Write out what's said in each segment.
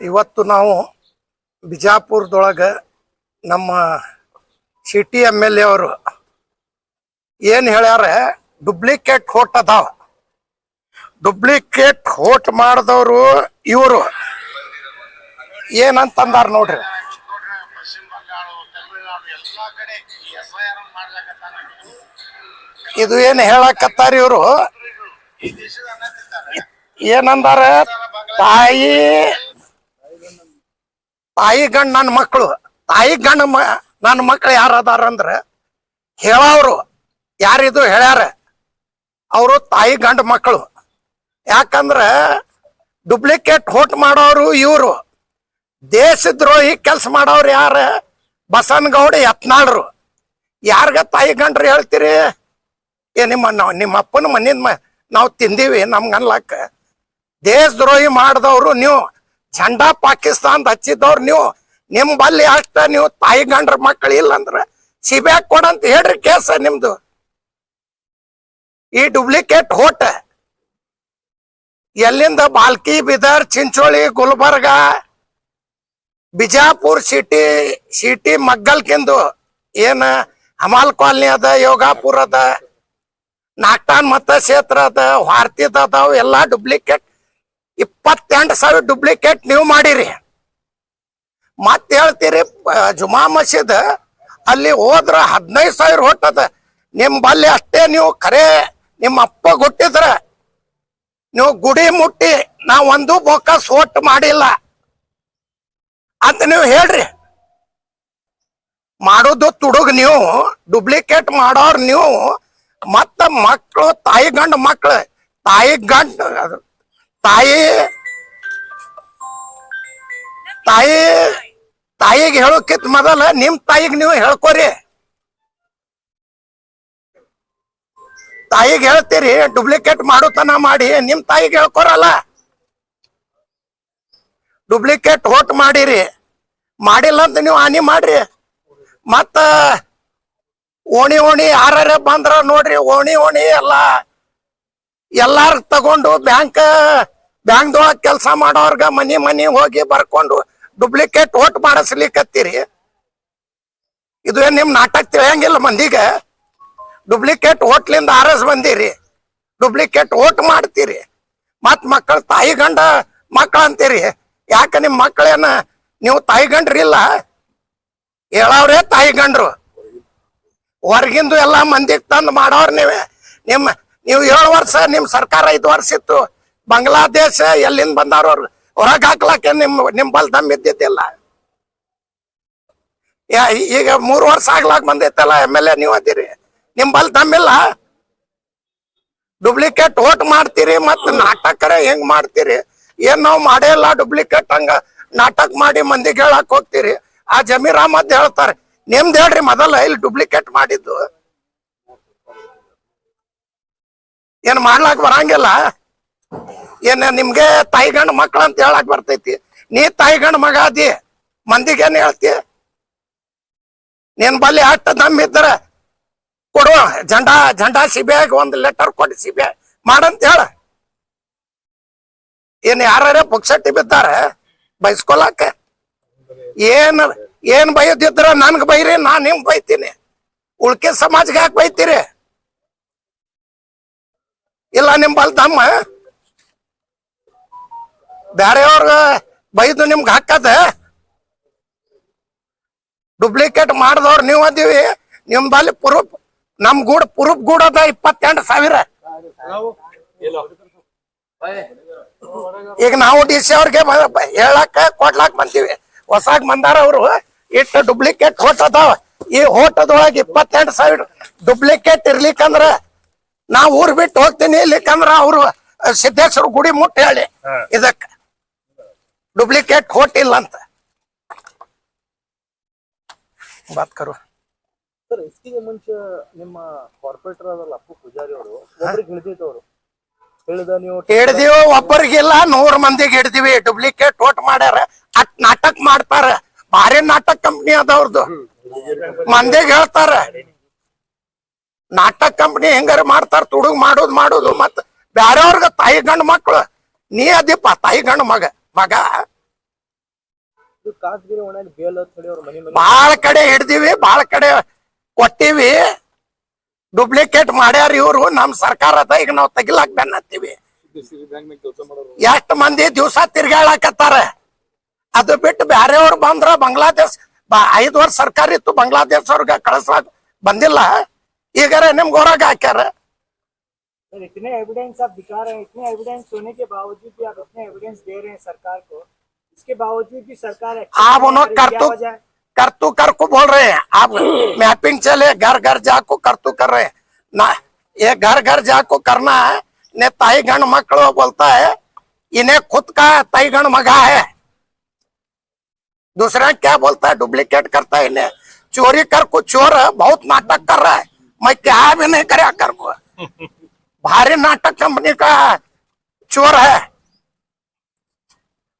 ಇವತ್ತು ನಾವು ಬಿಜಾಪುರದೊಳಗೆ ನಮ್ಮ ಸಿಟಿ ಎಂ ಎಲ್ ಎ ಅವರು ಏನು ಹೇಳ್ಯಾರ, ಡುಪ್ಲಿಕೇಟ್ ಹೋಟ್ ಅದಾವ. ಡುಪ್ಲಿಕೇಟ್ ಹೋಟ್ ಮಾಡಿದವರು ಇವರು. ಏನಂತಂದಾರ ನೋಡ್ರಿ. ಇದು ಏನು ಹೇಳಕತ್ತಾರ ಇವರು? ಏನಂದಾರ, ತಾಯಿ ತಾಯಿ ಗಂಡ ನನ್ನ ಮಕ್ಕಳು ತಾಯಿ ಗಂಡ ನನ್ನ ಮಕ್ಕಳು ಯಾರು ಅದಾರ ಅಂದ್ರೆ ಹೇಳೋರು ಯಾರಿದು ಹೇಳ್ಯಾರ. ಅವರು ತಾಯಿ ಗಂಡ ಮಕ್ಕಳು ಯಾಕಂದ್ರೆ ಡುಪ್ಲಿಕೇಟ್ ಹೋಟ್ ಮಾಡೋರು ಇವರು. ದೇಶದ್ರೋಹಿ ಕೆಲಸ ಮಾಡೋರು ಯಾರ? ಬಸನಗೌಡ ಯತ್ನಾಳ್ರು. ಯಾರ್ಗ ತಾಯಿ ಗಂಡ್ರು ಹೇಳ್ತೀರಿ? ಏ, ನಿಮ್ಮ, ನಾವು, ನಿಮ್ಮ ಅಪ್ಪನ ಮನೆಯಿಂದ ನಾವು ತಿಂದೀವಿ ನಮ್ಗೆ ಅನ್ಲಕ್ಕ ದೇಶದ್ರೋಹಿ ಮಾಡಿದವರು ನೀವು. ಝಂಡಾ ಪಾಕಿಸ್ತಾನದ ಹಚ್ಚಿದವ್ರು ನೀವು. ನಿಮ್ ಬಲ್ಲಿ ಅಷ್ಟ ನೀವು ತಾಯಿ ಗಂಡ್ರ ಮಕ್ಕಳು ಇಲ್ಲಂದ್ರ ಸಿಬ್ಯಾಕ್ ಕೊಡಂತ ಹೇಳ್ರಿ ಕೇಸ ನಿಮ್ದು. ಈ ಡುಪ್ಲಿಕೇಟ್ ಹೋಟ. ಎಲ್ಲಿಂದ ಬಾಲ್ಕಿ, ಬಿದರ್, ಚಿಂಚೋಳಿ, ಗುಲ್ಬರ್ಗ, ಬಿಜಾಪುರ್ ಸಿಟಿ ಸಿಟಿ ಮಗ್ಗಲ್ಕಿಂದು ಏನ ಹಮಾಲ್ ಕಾಲನಿ ಅದ, ಯೋಗಾಪುರ್ ಅದ ನಾಕ್ಟಾನ್ ಮತ ಕ್ಷೇತ್ರ ಅದ ಹಾರ್ತಿದ್ ಅದಾವ, ಎಲ್ಲಾ ಡುಪ್ಲಿಕೇಟ್ ಸಾವಿರ ಡುಪ್ಲಿಕೇಟ್ ನೀವು ಮಾಡಿರಿ. ಮತ್ತೆ ಹೇಳ್ತೀರಿ ಜುಮಾ ಮಸೀದ್ ಅಲ್ಲಿ ಹೋದ್ರ ಹದಿನೈದು ಸಾವಿರ ಹೊಟ್ಟದ ನಿಮ್ ಬಲ್ಲಿ ಅಷ್ಟೇ ನೀವು ಕರೆ ನಿಮ್ಮ ಅಪ್ಪ ಗೊಟ್ಟಿದ್ರ ನೀವು ಗುಡಿ ಮುಟ್ಟಿ ನಾ ಒಂದು ಬೊಕ್ಕ ಸೋಟ್ ಮಾಡಿಲ್ಲ. ಅಂತ ನೀವು ಹೇಳ್ರಿ. ಮಾಡೋದು ತುಡುಗ್ ನೀವು ಡುಪ್ಲಿಕೇಟ್ ಮಾಡೋರ್ ನೀವು, ಮತ್ತ ಮಕ್ಕಳು ತಾಯಿ ಗಂಡ ಮಕ್ಕಳು ತಾಯಿ ಗಂಡ, ತಾಯಿ ತಾಯಿಗೆ ಹೇಳೋಕಿತ್ ಮೊದಲ, ನಿಮ್ ತಾಯಿಗೆ ನೀವು ಹೇಳ್ಕೋರಿ. ತಾಯಿಗೆ ಹೇಳ್ತೀರಿ ಡುಪ್ಲಿಕೇಟ್ ಮಾಡೋತನ ಮಾಡಿ, ನಿಮ್ ತಾಯಿಗೆ ಹೇಳ್ಕೊರಲ್ಲ. ಡುಪ್ಲಿಕೇಟ್ ಓಟ್ ಮಾಡಿರಿ. ಮಾಡಿಲ್ಲ ಅಂತ ನೀವು ಹಾನಿ ಮಾಡ್ರಿ. ಮತ್ತ ಓಣಿ ಓಣಿ ಯಾರ ಬಂದ್ರ ನೋಡ್ರಿ, ಓಣಿ ಓಣಿ ಎಲ್ಲ, ಎಲ್ಲಾರು ತಗೊಂಡು ಬ್ಯಾಂಕ್, ಬ್ಯಾಂಕ್ದೊಳಗ ಕೆಲಸ ಮಾಡೋರ್ಗ ಮನಿ ಮನಿ ಹೋಗಿ ಬರ್ಕೊಂಡು ಡುಪ್ಲಿಕೇಟ್ ಓಟ್ ಮಾಡಿಸ್ಲಿಕ್ಕತ್ತೀರಿ ಇದು ಏನ್ ನಿಮ್ ನಾಟಕ ತಿಳಿಯಂಗಿಲ್ಲ ಮಂದಿಗೆ? ಡುಪ್ಲಿಕೇಟ್ ಓಟ್ಲಿಂದ ಆರಸ್ ಬಂದಿರಿ. ಡುಪ್ಲಿಕೇಟ್ ಓಟ್ ಮಾಡ್ತೀರಿ. ಮತ್ ಮಕ್ಕಳ ತಾಯಿ ಗಂಡ ಮಕ್ಕಳ ಅಂತೀರಿ. ಯಾಕ ನಿಮ್ ಮಕ್ಕಳೇನ ನೀವು ತಾಯಿ ಗಂಡ್ರಿಲ್ಲ ಹೇಳವ್ರೆ ತಾಯಿ ಗಂಡ್ರು. ಹೊರಗಿಂದು ಎಲ್ಲಾ ಮಂದಿಗೆ ತಂದು ಮಾಡೋರ್ ನೀವೇ. ನಿಮ್ಮ ನೀವು ಏಳು ವರ್ಷ, ನಿಮ್ ಸರ್ಕಾರ ಐದು ವರ್ಷ ಇತ್ತು. ಬಾಂಗ್ಲಾದೇಶ ಎಲ್ಲಿಂದ ಬಂದವ್ರವ್ರು? ಹೊರಗೆ ಹಾಕ್ಲಕ್ಕೆ ನಿಮ್ ನಿಮ್ ಬಲ್ ದಮ್ ಇದ್ದಿದ್ದಿಲ್ಲ. ಈಗ ಮೂರು ವರ್ಷ ಆಗ್ಲಾಕ್ ಬಂದೈತಲ್ಲ ಎಂ ಎಲ್ ಎ, ನೀವು ಅದಿರಿ ನಿಮ್ ಬಲ್ ದಮ್ಮಿಲ್ಲ ಡುಪ್ಲಿಕೇಟ್ ಓಟ್ ಮಾಡ್ತೀರಿ ಮತ್ ನಾಟಕರ ಹೆಂಗ್ ಮಾಡ್ತೀರಿ? ಏನ್ ನಾವು ಮಾಡೇ ಇಲ್ಲ ಡುಪ್ಲಿಕೇಟ್ ಹಂಗ ನಾಟಕ ಮಾಡಿ ಮಂದಿಗೆ ಹೇಳಕ್ ಹೋಗ್ತೀರಿ. ಆ ಜಮೀರ್ ಅಹಮದ್ ಹೇಳ್ತಾರೆ, ನಿಮ್ದು ಹೇಳ್ರಿ ಮೊದಲ ಇಲ್ಲಿ ಡುಪ್ಲಿಕೇಟ್ ಮಾಡಿದ್ದು. ಏನ್ ಮಾಡ್ಲಾಕ್ ಬರಂಗಿಲ್ಲ? ಏನ್ ನಿಮ್ಗೆ ತಾಯಿ ಗಂಡ ಮಕ್ಳು ಅಂತ ಹೇಳಕ್ ಬರ್ತೈತಿ. ನೀ ತಾಯಿ ಗಂಡ ಮಗ ಅದಿ ಮಂದಿಗೆ ಏನ್ ಹೇಳ್ತಿ? ನೀನ್ ಬಲ್ಲಿ ಅಟ್ಟ ದಮ್ ಇದ್ರ ಕೊಡು. ಜಂಡಾ ಜಂಡಾ ಸಿಬಿಐಗೆ ಒಂದ್ ಲೆಟರ್ ಕೊಟ್ಟು ಸಿಬಿಐ ಮಾಡಂತ ಹೇಳ. ಏನ್ ಯಾರ ಪುಕ್ಸಟ್ಟಿ ಬಿದ್ದಾರ ಬೈಸ್ಕೊಲಾಕ ಏನ್ ಏನ್ ಬೈದಿದ್ರ ನನ್ಗ ಬೈರಿ, ನಾ ನಿಮ್ ಬೈತೀನಿ. ಉಳ್ಕೆ ಸಮಾಜಕ್ಕೆ ಯಾಕೆ ಬೈತೀರಿ? ಇಲ್ಲ ನಿಮ್ ಬಲ್ ದಮ್ಮ. ಬ್ಯಾರೆಯವ್ರ ಬೈದು ನಿಮ್ಗೆ ಹಾಕದ? ಡುಪ್ಲಿಕೇಟ್ ಮಾಡಿದವ್ರು ನೀವು ಅದೀವಿ. ನಿಮ್ ಬಲ್ಲಿ ಪ್ರೂಫ್ ನಮ್ ಗೂಡ್ ಪ್ರೂಫ್ ಗೂಡ್ ಅದ ಇಪ್ಪತ್ತೆಂಟು ಸಾವಿರ. ಈಗ ನಾವು ಡಿ ಸಿ ಅವ್ರಿಗೆ ಹೇಳಕ್ಕ ಕೊಡ್ಲಾಕ್ ಬಂತೀವಿ ಹೊಸಾಗ್ ಬಂದಾರ ಅವರು. ಇಟ್ಟು ಡುಪ್ಲಿಕೇಟ್ ಹೋಟ್ ಅದಾವ. ಈ ಹೋಟದೊಳಗೆ ಇಪ್ಪತ್ತೆಂಟು ಸಾವಿರ ಡುಪ್ಲಿಕೇಟ್ ಇರ್ಲಿಕ್ಕಂದ್ರ ನಾ ಊರ್ ಬಿಟ್ಟು ಹೋಗ್ತೀನಿ ಇರ್ಲಿಕ್ಕಂದ್ರ ಅವರು ಸಿದ್ದೇಶ್ವರ ಗುಡಿ ಮುಟ್ಟ ಹೇಳಿ. ಇದಕ್ಕ ಡುಪ್ಲಿಕೇಟ್ ಹೋಟ್ ಇಲ್ಲ ಅಂತ ಬಾತ್ ಕರು. ಸರ್ ಮುಂಚೆ ನಿಮ್ಮ ಕಾರ್ಪೊರೇಟರ್ ಅದಲ್ಲ ಅಪ್ಪು ಪೂಜಾರಿ ಅವರು ಒಬ್ರಿಗೆ ಅವರು? ಹೇಳಿದ ನೀವು ಹಿಡ್ದಿವಿ ಒಬ್ಬರಿಗಿಲ್ಲ ನೂರ್ ಮಂದಿಗೆ ಹಿಡ್ದಿವಿ ಡುಪ್ಲಿಕೇಟ್ ಓಟ್ ಮಾಡ್ಯಾರ ಅಟ್ ನಾಟಕ ಮಾಡ್ತಾರ. ಭಾರಿ ನಾಟಕ ಕಂಪ್ನಿ ಅದವ್ರದ್ದು ಮಂದಿಗೆ ಹೇಳ್ತಾರ. ನಾಟಕ ಕಂಪ್ನಿ ಹೆಂಗಾರ ಮಾಡ್ತಾರ ತುಡುಗ್ ಮಾಡೋದು ಮಾಡೋದು ಮತ್ ಬ್ಯಾರವ್ರಿಗ ತಾಯಿ ಗಂಡ ಮಕ್ಳು. ನೀ ಅದಿಪ್ಪ ತಾಯಿ ಗಂಡ ಮಗ. ಮಗ? ಬಾಳ ಕಡೆ ಹಿಡ್ದಿವಿ ಬಾಳ ಕಡೆ ಕೊಟ್ಟಿವಿ. ಡೂಪ್ಲಿಕೇಟ್ ಮಾಡ್ಯಾರ ಇವ್ರು. ನಮ್ ಅದ ಈಗ ನಾವು ತೆಗಿಲಾಕ್ ಬೆನ್ನತ್ತೀವಿ ಎಷ್ಟ್ ಮಂದಿ ದಿವಸ ತಿರ್ಗಾಳಕತ್ತಾರ ಅದು ಬಿಟ್ಟು ಬ್ಯಾರೆಯವ್ರು ಬಂದ್ರ ಬಾಂಗ್ಲಾದೇಶ್ ಐದ್ ವರ್ಷ ಸರ್ಕಾರ ಇತ್ತು ಬಾಂಗ್ಲಾದೇಶ್ ಅವ್ರಿಗೆ ಕಳ್ಸಾಕ್ ಬಂದಿಲ್ಲ. ಈಗಾರ ನಿಮ್ಗೆ ಹೊರಗೆ ಹಾಕ್ಯಾರ. सर इतने एविडेंस आप दिखा रहे हैं इतने एविडेंस होने के बावजूद भी आप इतने एविडेंस दे रहे हैं सरकार को। इसके बावजूद भी सरकार आप उन्होंने ले रही, कर तो कर तू कर को बोल रहे हैं। आप मैपिंग चले घर घर जाको कर तू कर रहे हैं। ना ये घर घर जाको करना है ने ताई गण मकड़ो बोलता है इन्हें खुद का ताई गण मगा है। दूसरा क्या बोलता है? डुप्लीकेट करता है इन्हें। चोरी कर को चोर है बहुत नाटक कर रहा है। मैं क्या भी नहीं करया कर को। भारी नाटक कंपनी का चोर है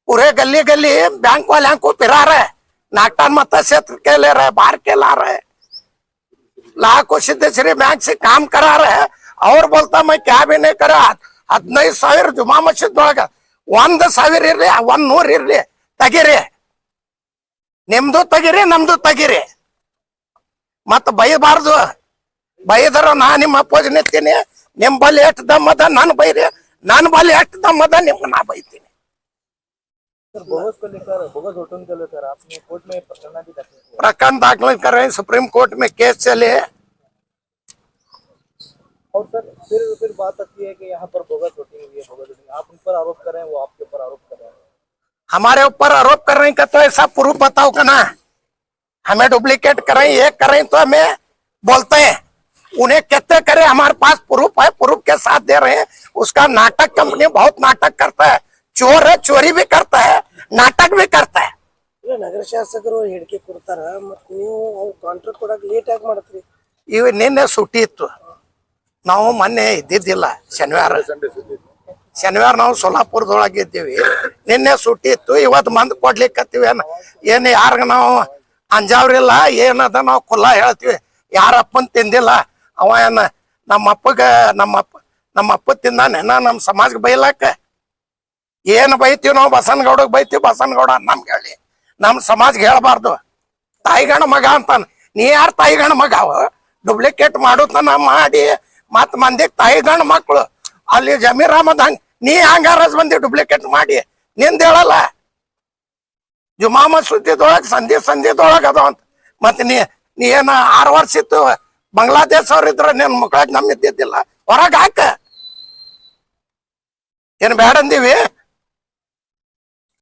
पूरे गली गली बैंक वाले को फिरा रहे नाटन मत क्षेत्र के ले रहे बाहर के ला रहे लाखों सिद्धेश्वरी बैंक से काम करा रहे और बोलता मैं क्या भी नहीं करा ಹದಿನೈದು ಸಾವಿರ ಜುಮಾ ಮಸೀದ್ ಒಳಗ ಒಂದ್ ಸಾವಿರ ಇರ್ಲಿ ಒಂದ್ ನೂರ್ ಇರ್ಲಿ ತೆಗಿರಿ ನಿಮ್ದು ತೆಗಿರಿ ನಮ್ದು ತೆಗಿರಿ ಮತ್ತ ಬೈಬಾರ್ದು ಬೈದರ ನಾ ನಿಮ್ಮ ಅಪ್ಪೋಜ್ ನಿಂತೀನಿ ನಿಮ್ ಬಲ್ಲಿ ಎಷ್ಟು ದಮ್ಮದ ನನ್ ಬೈರಿ ನನ್ ಬಲ್ಲಿ ಎಷ್ಟು ದಮ್ಮದ ನಿಮ್ಗೆ ನಾ ಬೈತೀನಿ सर बोगस को लेकर बोगस वोटों को लेकर आपने कोर्ट में प्रकरण भी दाखिल किया प्रकरण दाखिल कर रहे हैं सुप्रीम कोर्ट में केस चले और सर फिर फिर बात आती है कि यहाँ पर बोगस वोटिंग हुई है बोगस वोटिंग आप उन पर आरोप कर रहे हैं वो आपके ऊपर आरोप कर रहे हैं हमारे ऊपर आरोप कर रहे हैं का तो ऐसा प्रूफ बताओ का ना हमें डुप्लीकेट करें ये करें तो हमें बोलते हैं उन्हें कहते करें हमारे पास प्रूफ है प्रूफ के साथ दे रहे हैं उसका नाटक कंपनी बहुत नाटक करता है चोर है चोरी भी करता है नाटक भी करता है ಇಲ್ಲ ನಗರ ಶಾಸಕರು ಹೇಳಿಕೆ ಕೊಡ್ತಾರ ಮತ್ ನೀವು ಅವ್ ಕಾಂಟ್ರಾಕ್ಟ್ ಕೊಡಕ್ ಲೇಟ್ ಯಾಕೆ ಮಾಡತ್ರಿ ಇವ್ ನಿನ್ನೆ ಸುಟ್ಟಿ ಇತ್ತು ನಾವು ಮೊನ್ನೆ ಇದ್ದಿದ್ದಿಲ್ಲ ಶನಿವಾರ ಶನಿವಾರ ನಾವು ಸೊಲ್ಲಾಪುರದೊಳಗೆ ಇದ್ದೀವಿ ನಿನ್ನೆ ಸುಟ್ಟಿ ಇತ್ತು ಇವತ್ತು ಮಂದ್ ಕೊಡ್ಲಿಕ್ಕತ್ತೀವಿ ಏನ್ ಏನ್ ಯಾರಿಗ ನಾವು ಅಂಜಾವ್ರಿಲ್ಲ ಏನದ ನಾವು ಖುಲ್ಲಾ ಹೇಳ್ತೀವಿ ಯಾರಪ್ಪನ್ ತಿಂದಿಲ್ಲ ಅವ ಏನ ನಮ್ಮ ಅಪ್ಪಗ ನಮ್ಮ ಅಪ್ಪ ನಮ್ಮ ಅಪ್ಪ ತಿಂದಾನೇನ ನಮ್ಮ ಸಮಾಜಕ್ಕೆ ಬೈಲಾಕ? ಏನು ಬೈತೀವಿ ನಾವು ಬಸನಗೌಡಗ್ ಬೈತೀವಿ ಬಸನಗೌಡ ನಮ್ಗೆ ಹೇಳಿ. ನಮ್ಮ ಸಮಾಜ್ಗೆ ಹೇಳ್ಬಾರ್ದು. ತಾಯಿಗಣ ಮಗ ಅಂತಾನೆ. ನೀ ಯಾರ ತಾಯಿಗಣ ಮಗ ಅವ? ಡುಪ್ಲಿಕೇಟ್ ಮಾಡುತ್ತಾನ ಮಾಡಿ. ಮತ್ ತಾಯಿ ತಾಯಿಗಣ ಮಕ್ಕಳು ಅಲ್ಲಿ ಜಮೀರ್ ಅಹಮದ್ ಹಂಗ್, ನೀ ಹಂಗಾರಸ್ ಬಂದಿ ಡುಪ್ಲಿಕೇಟ್ ಮಾಡಿ. ನಿಂದ ಹೇಳಲ್ಲ? ಜುಮಾಮ ಸುದ್ದಿದೊಳಗೆ ಸಂಧಿ ಸಂಧಿದೊಳಗ ಅದ ಅಂತ. ಮತ್ತೆ ನೀ ನೀ ಏನ ಆರು ವರ್ಷ ಇತ್ತು? ಬಾಂಗ್ಲಾದೇಶ ಅವ್ರ ಇದ್ರ ನಿನ್ ಮಕ್ಕಳಾಗಿ ನಮ್ ಇದ್ದಿದ್ದಿಲ್ಲ ಹೊರಗೆ ಹಾಕ. ಏನ್ ಬೇಡಂದೀವಿ